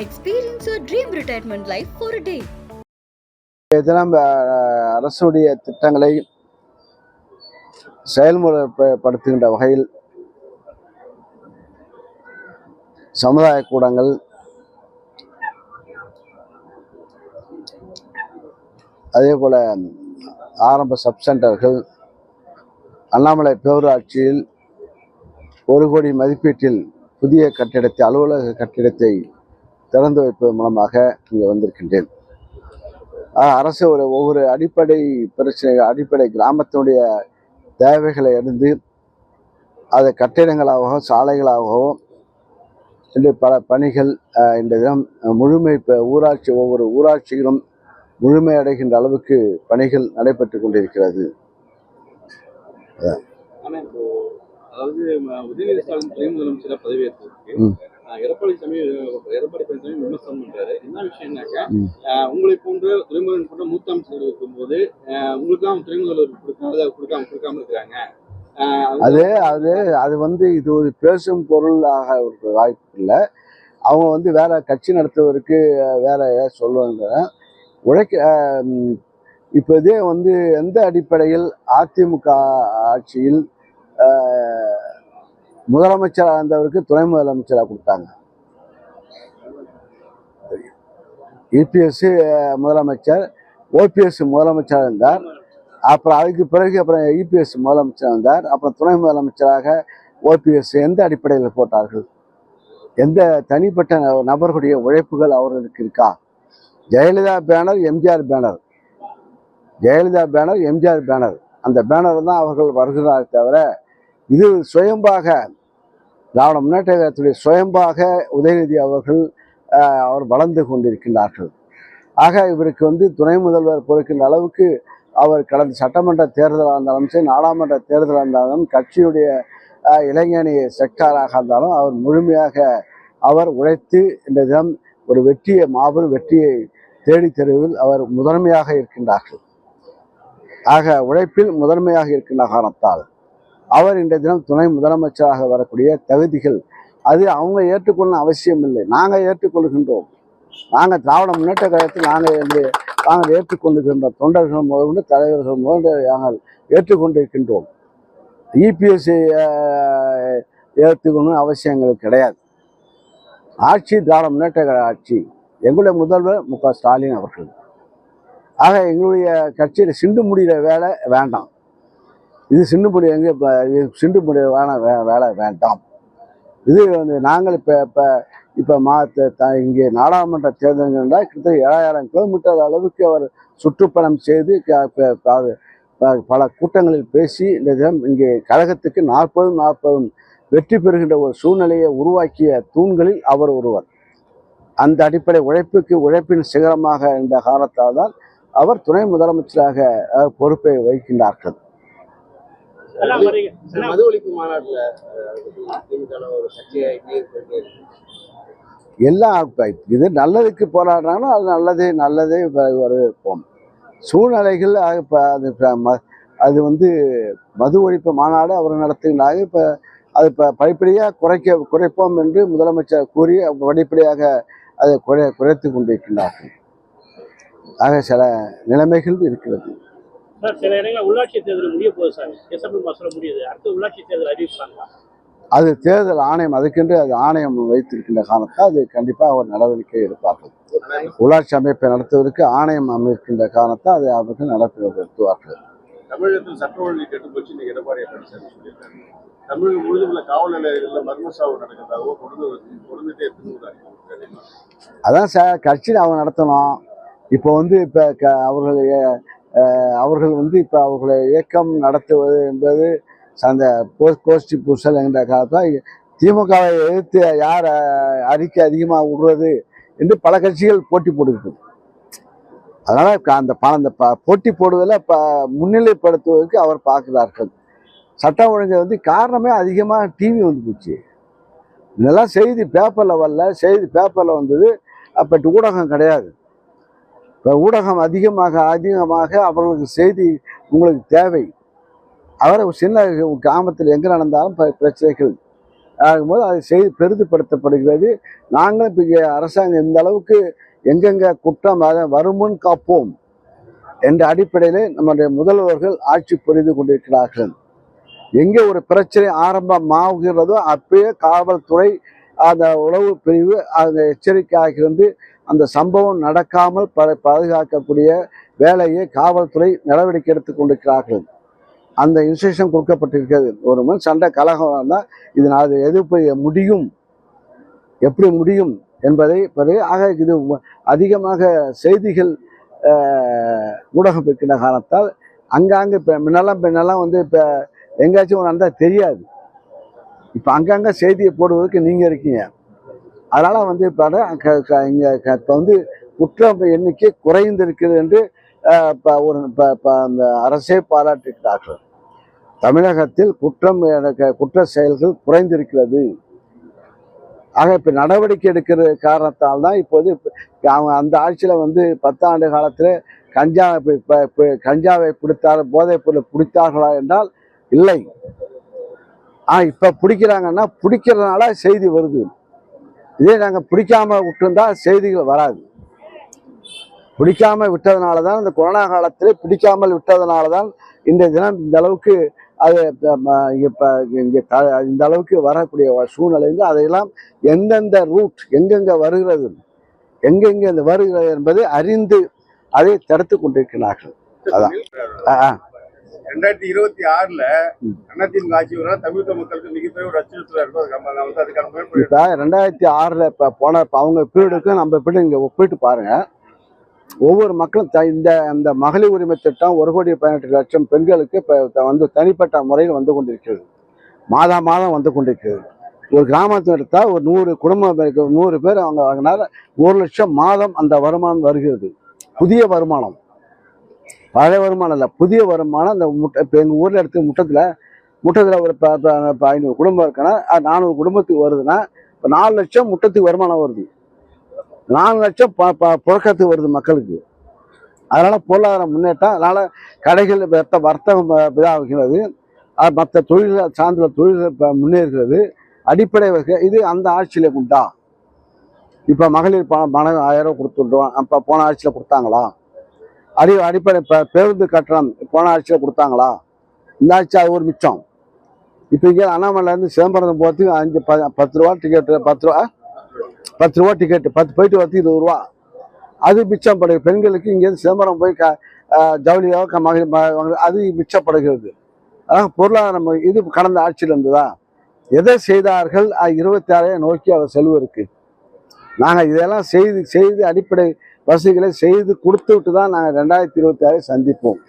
Experience your dream retirement life for day day. தினம் அரசுடைய திட்டங்களை செயல்முறைப்படுத்துகின்ற வகையில் சமுதாய கூடங்கள் அதே போல ஆரம்ப சப் சென்டர்கள் அண்ணாமலை பேரூராட்சியில் ஒரு கோடி மதிப்பீட்டில் புதிய கட்டிடத்தை அலுவலக கட்டிடத்தை திறந்து வைப்பதன் மூலமாக இங்கே வந்திருக்கின்றேன். அரசு ஒரு ஒவ்வொரு அடிப்படை பிரச்சனை அடிப்படை கிராமத்தினுடைய தேவைகளை அறிந்து அதை கட்டிடங்களாகவும் சாலைகளாகவும் இன்று பல பணிகள் இந்த தினம் முழுமை இப்போ ஊராட்சி ஒவ்வொரு ஊராட்சிகளும் முழுமை அடைகின்ற அளவுக்கு பணிகள் நடைபெற்று கொண்டிருக்கிறது. அதாவது உதயநிதி ஸ்டாலின் துணை முதலமைச்சரா பதவியேற்றதுக்கு ம். ஆஹ் எடப்பாடி சாமி எடப்பாடி பழனிசாமி விமர்சனம் பண்றாரு. என்ன விஷயம்னாக்கா உங்களை போன்ற முதல்வர் போன்ற மூத்த அமைச்சர்கள் இருக்கும்போது உங்களுக்கு தான் முதல்வர் கொடுக்காம கொடுக்காம கொடுக்காம இருக்கிறாங்க. அது அது அது வந்து இது ஒரு பேசும் பொருளாக ஒரு வாய்ப்பு இல்லை. அவங்க வந்து வேற கட்சி நடத்துவதற்கு வேற சொல்லுவாங்க. உழைக்க இப்போ இதே வந்து எந்த அடிப்படையில் அதிமுக ஆட்சியில் முதலமைச்சராக இருந்தவருக்கு துணை முதலமைச்சராக கொடுத்தாங்க. இபிஎஸ் முதலமைச்சர் ஓபிஎஸ் முதலமைச்சராக இருந்தார். அப்புறம் அதுக்கு பிறகு அப்புறம் இபிஎஸ் முதலமைச்சர் வந்தார் அப்புறம் துணை முதலமைச்சராக ஓபிஎஸ் எந்த அடிப்படையில் போட்டார்கள்? எந்த தனிப்பட்ட நபர்களுடைய உழைப்புகள் அவர்களுக்கு இருக்கா? Jayalalithaa banner MGR banner. Jayalalithaa banner MGR banner. அந்த பேனர் தான் அவர்கள் வருகிறார் தவிர இது சுயம்பாக திராவிட முன்னேற்ற கழகத்துடைய சுயம்பாக உதயநிதி அவர்கள் அவர் வளர்ந்து கொண்டிருக்கின்றார்கள். ஆக இவருக்கு வந்து துணை முதல்வர் பொறுக்கின்ற அளவுக்கு அவர் கடந்த சட்டமன்ற தேர்தலாக இருந்தாலும் சரி நாடாளுமன்ற தேர்தலாக இருந்தாலும் கட்சியுடைய இளைஞணி செக்டாராக இருந்தாலும் அவர் முழுமையாக அவர் உழைத்து இந்த தினம் ஒரு வெற்றியை மாபெரும் வெற்றியை தேடித் தருவதில் அவர் முதன்மையாக இருக்கின்றார்கள். ஆக உழைப்பில் முதன்மையாக இருக்கின்ற காரணத்தால். அவர் இந்த தினம் துணை முதலமைச்சராக வரக்கூடிய தகுதிகள். அது அவங்க ஏற்றுக்கொள்ள அவசியம் இல்லை நாங்கள் ஏற்றுக்கொள்கின்றோம். நாங்கள் திராவிட முன்னேற்ற கழகத்தில் நாங்கள் என்று நாங்கள் ஏற்றுக்கொண்டிருக்கின்ற தொண்டர்கள் முதற்கொண்டு தலைவர்கள் முதல் நாங்கள் ஏற்றுக்கொண்டிருக்கின்றோம். இபிஎஸ்சி ஏற்றுக்கணும் அவசியம் எங்களுக்கு கிடையாது. ஆட்சி திராவிட முன்னேற்ற கழக ஆட்சி. எங்களுடைய முதல்வர் மு க ஸ்டாலின் அவர்கள். ஆக எங்களுடைய கட்சியில் சிண்டு முடிகிற வேலை வேண்டாம். இது சிண்டு பொடி எங்கே இப்போ இது சிண்டு பொடி வேணாம் வே வேலை வேண்டாம். இது வந்து நாங்கள் இப்போ இப்போ இப்போ மா த- இங்கே நாடாளுமன்ற தேர்தல்கள்னா கிட்டத்தட்ட ஏழாயிரம் கிலோமீட்டர் அளவுக்கு அவர் சுற்றுப்பயணம் செய்து ப- பல கூட்டங்களில் பேசி இந்த தினம் இங்கே கழகத்துக்கு நாற்பதும் நாற்பதும் வெற்றி பெறுகின்ற ஒரு சூழ்நிலையை உருவாக்கிய தூண்களில் அவர் ஒருவர். அந்த அடிப்படை உழைப்புக்கு உழைப்பின் சிகரமாக இருந்த காரணத்தால் தான் அவர் துணை முதலமைச்சராக பொறுப்பை வகிக்கின்றார்கள். மது ஒழிப்பு மாநாட்டுல ஒரு எல்லாம் இது நல்லதுக்கு போராடுறாங்கன்னா அது நல்லது நல்லதே வரவேற்போம் சூழ்நிலைகள் அது இப்போ அது அது வந்து மது ஒழிப்பு மாநாடு அவர் நடத்துகின்றாங்க இப்போ அது இப்போ படிப்படியாக குறைக்க குறைப்போம் என்று முதலமைச்சர் கூறி படிப்படியாக அதை குறை குறைத்து கொண்டிருக்கின்றார்கள். ஆக சில நிலைமைகள் இருக்கிறது. சார் சில இடங்களில் உள்ளாட்சி தேர்தல் முடிய போகுது சார். டிசம்பர் மாசத்துல முடியுது. அடுத்து உள்ளாட்சி தேர்தல் அறிவிப்பாங்க. அது தேர்தல் ஆணையம் அதுக்கென்று அது ஆணையம் வைத்திருக்கின்ற காரணத்தால் அது கண்டிப்பாக ஒரு நடவடிக்கை எடுப்பார்கள். உள்ளாட்சி அமைப்பை நடத்துவதற்கு ஆணையம் அமைக்கின்ற காரணத்தால் அதை அவர்கள் நடத்துவார்கள் தமிழகத்தில் சட்ட ஒழுங்கு கெட்டு போச்சு இன்னைக்கு எடப்பாடி பழனிசாமி சொல்லியிருக்காரு. தமிழகம் முழுதும் உள்ள காவல் நிலையங்களில் மர்ம சாவு நடக்கிறதாவோ கொண்டு கொடுத்துட்டே இருக்குன்னு அதான் சார் கட்சியில் அவங்க நடத்தணும். இப்போ வந்து இப்போ க அவர்களுடைய அவர்கள் வந்து இப்போ அவர்களை இயக்கம் நடத்துவது என்பது அந்த கோஷ்டி பூசல் என்ற காலத்தில் திமுகவை எதிர்த்து யார் அறிக்கை அதிகமாக விடுறது என்று பல கட்சிகள் போட்டி போட்டுக்கிட்டு அதனால் அந்த ப- அந்த ப- போட்டி போடுவதில் ப முன்னிலைப்படுத்துவதற்கு அவர் பார்க்கிறார்கள். சட்டம் ஒழுங்கு வந்து காரணமே அதிகமாக டிவி வந்து போச்சு. இதெல்லாம் செய்தி பேப்பரில் வரல. செய்தி பேப்பரில் வந்தது. அப்போ ஊடகம் கிடையாது. ஊடகம் அதிகமாக அதிகமாக அவர்களுக்கு செய்தி உங்களுக்கு தேவை. அவரை சின்ன கிராமத்தில் எங்கே நடந்தாலும் பிரச்சனைகள் ஆகும்போது அது செய்தி பெரிதுபடுத்தப்படுகிறது. நாங்களும் இப்போ அரசாங்கம் இந்த அளவுக்கு எங்கெங்கே குற்றம் அதை வருமுன் காப்போம் என்ற அடிப்படையில் நம்முடைய முதல்வர்கள் ஆட்சி புரிந்து கொண்டிருக்கிறார்கள். எங்கே ஒரு பிரச்சனை ஆரம்பமாகிறதோ அப்பயே காவல்துறை அந்த உளவு பிரிவு அந்த எச்சரிக்கையாக இருந்து அந்த சம்பவம் நடக்காமல் ப- பாதுகாக்கக்கூடிய வேலையை காவல்துறை நடவடிக்கை எடுத்துக் கொண்டிருக்கிறார்கள். அந்த இன்ஸ்ட்ரக்ஷன் கொடுக்கப்பட்டிருக்கிறது. ஒரு மண் சண்டை கலகம் வந்தால் இது அது எதிர்ப்பு முடியும்? எப்படி முடியும் என்பதை பிறகு ஆக இது அதிகமாக செய்திகள் ஊடகம் இருக்கின்ற காரணத்தால் அங்கங்கே இப்போ முன்னெல்லாம் முன்னெல்லாம் வந்து இப்போ எங்கேயாச்சும் ஒன்று நடந்தால் தெரியாது. இப்போ அங்கங்கே செய்தியை போடுவதற்கு நீங்கள் இருக்கீங்க. அதனால் வந்து இப்போ இங்கே இப்போ வந்து குற்றம் எண்ணிக்கை குறைந்திருக்கிறது என்று இப்போ ஒரு இப்போ இப்போ அந்த அரசே பாராட்டுகிறார்கள் தமிழகத்தில் குற்றம் எனக்கு குற்ற செயல்கள் குறைந்திருக்கிறது. ஆக இப்போ நடவடிக்கை எடுக்கிற காரணத்தால் தான் இப்போது அவங்க அந்த ஆட்சியில் வந்து பத்தாண்டு காலத்தில் கஞ்சா இப்போ கஞ்சாவை பிடித்தார் போதைப் பொருளை பிடித்தார்களா என்றால் இல்லை. ஆ இப்போ பிடிக்கிறாங்கன்னா பிடிக்கிறதுனால செய்தி வருது. இதே நாங்கள் பிடிக்காம விட்டுருந்தா செய்திகள் வராது பிடிக்காம விட்டதுனால தான் இந்த கொரோனா காலத்தில் பிடிக்காமல் விட்டதுனால தான் இந்த தினம் இந்த அளவுக்கு அது இப்போ இங்கே இந்த அளவுக்கு வரக்கூடிய சூழ்நிலை வந்து அதையெல்லாம் எந்தெந்த ரூட் எங்கெங்க வருகிறது எங்கெங்கே இந்த வருகிறது என்பதை அறிந்து அதை தடுத்து கொண்டிருக்கிறார்கள் அதான். ஆ. ரெண்டாயிரத்தி இருபத்தி ஆறுல. அதிமுக ஆட்சி தமிழக மக்களுக்கு மிகப்பெரிய ஒரு அச்சுறுத்தலா இருக்கும். நம்ம வந்து அதுக்கான முயற்சி இப்போ ரெண்டாயிரத்தி ஆறில் இப்போ போன அவங்க பீரியடுக்கும் நம்ம பீரியட் இங்கே ஒப்பிட்டு பாருங்க. ஒவ்வொரு மக்களும் இந்த இந்த மகளிர் உரிமை திட்டம் ஒரு கோடி பதினெட்டு லட்சம் பெண்களுக்கு இப்போ வந்து தனிப்பட்ட முறையில் வந்து கொண்டிருக்கிறது. மாதா மாதம் வந்து கொண்டிருக்கிறது. ஒரு கிராமத்தில் எடுத்தால் ஒரு நூறு குடும்பம் நூறு பேர் அவங்க வாங்கினால ஒரு லட்சம் மாதம் அந்த வருமானம் வருகிறது. புதிய வருமானம். பழைய வருமானம் இல்லை புதிய வருமானம் அந்த முட்டை இப்போ எங்கள் ஊரில் எடுத்து முட்டத்தில் முட்டத்தில் ஒரு ப- ப- இப்போ ஐநூறு குடும்பம் இருக்குன்னா அது நானூறு குடும்பத்துக்கு வருதுன்னா இப்போ நாலு லட்சம் முட்டத்துக்கு வருமானம் வருது. நாலு லட்சம் ப ப புழக்கத்துக்கு வருது மக்களுக்கு. அதனால் பொருளாதார முன்னேற்றம் அதனால் கடைகள் வர்த்த வர்த்தகம் இதாகிறது அது மற்ற தொழில் சார்ந்த தொழில் இப்போ முன்னேறுகிறது. அடிப்படை வகை இது அந்த ஆட்சியில உண்டா? இப்போ மகளிர் பணம் பணம் ஆயிரம் ரூபாய் கொடுத்துட்டோம் அப்போ போன ஆட்சியில் கொடுத்தாங்களா? அடி அடிப்படை இப்போ பேருந்து கட்டணம் போன ஆட்சியில் கொடுத்தாங்களா? இந்த ஆட்சி அது ஒரு மிச்சம். இப்போ இங்கே அண்ணாமலையிலேருந்து சிதம்பரம் போகிறதுக்கு அஞ்சு ப பத்து ரூபா டிக்கெட்டு பத்து ரூபா பத்து ரூபா டிக்கெட்டு பத்து போயிட்டு வரத்துக்கு இருபது ரூபா. அது மிச்சப்படுகிறது பெண்களுக்கு இங்கேருந்து சிதம்பரம் போய் க ஜவுளியோ க மகளிர் அது மிச்சப்படுகிறது. அதான் பொருளாதாரம் இது கடந்த ஆட்சியில் இருந்ததா? எதை செய்தார்கள்? இருபத்தி ஆறையை நோக்கி அவர் செலவு இருக்குது நாங்கள் இதெல்லாம் செய்து செய்து அடிப்படை வசதிகளை செய்து கொடுத்து விட்டு தான் நாங்கள் ரெண்டாயிரத்தி இருபத்தி ஆறு சந்திப்போம்.